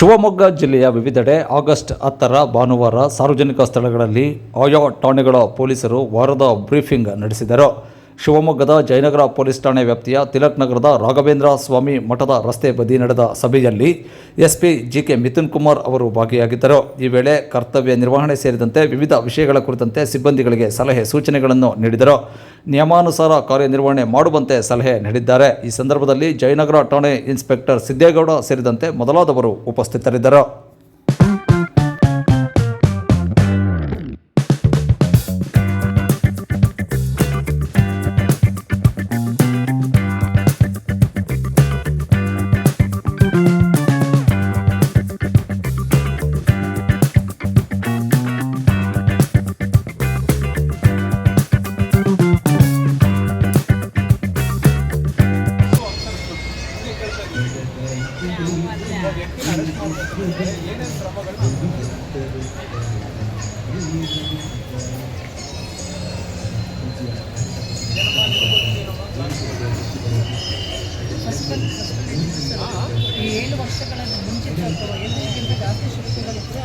ಶಿವಮೊಗ್ಗ ಜಿಲ್ಲೆಯ ವಿವಿಧೆಡೆ ಆಗಸ್ಟ್ ಹತ್ತರ ಭಾನುವಾರ ಸಾರ್ವಜನಿಕ ಸ್ಥಳಗಳಲ್ಲಿ ಆಯಾ ಠಾಣೆಗಳ ಪೊಲೀಸರು ವಾರದ ಬ್ರೀಫಿಂಗ್ ನಡೆಸಿದರು. ಶಿವಮೊಗ್ಗದ ಜಯನಗರ ಪೊಲೀಸ್ ಠಾಣೆ ವ್ಯಾಪ್ತಿಯ ತಿಲಕ್ ನಗರದ ರಾಘವೇಂದ್ರ ಸ್ವಾಮಿ ಮಠದ ರಸ್ತೆ ಬದಿ ನಡೆದ ಸಭೆಯಲ್ಲಿ ಎಸ್ಪಿ ಜಿಕೆ ಮಿಥುನ್ ಕುಮಾರ್ ಅವರು ಭಾಗಿಯಾಗಿದ್ದರು. ಈ ವೇಳೆ ಕರ್ತವ್ಯ ನಿರ್ವಹಣೆ ಸೇರಿದಂತೆ ವಿವಿಧ ವಿಷಯಗಳ ಕುರಿತಂತೆ ಸಿಬ್ಬಂದಿಗಳಿಗೆ ಸಲಹೆ ಸೂಚನೆಗಳನ್ನು ನೀಡಿದರು. ನಿಯಮಾನುಸಾರ ಕಾರ್ಯನಿರ್ವಹಣೆ ಮಾಡುವಂತೆ ಸಲಹೆ ನೀಡಿದ್ದಾರೆ. ಈ ಸಂದರ್ಭದಲ್ಲಿ ಜಯನಗರ ಠಾಣೆ ಇನ್ಸ್ಪೆಕ್ಟರ್ ಸಿದ್ದೇಗೌಡ ಸೇರಿದಂತೆ ಮೊದಲಾದವರು ಉಪಸ್ಥಿತರಿದ್ದರು. ಏಳು ವರ್ಷಗಳ ಮುಂಚಿತ ಅಥವಾ ಏಳು ಜಾಸ್ತಿ ಶಿಕ್ಷೆಗಳಿದ್ದರೆ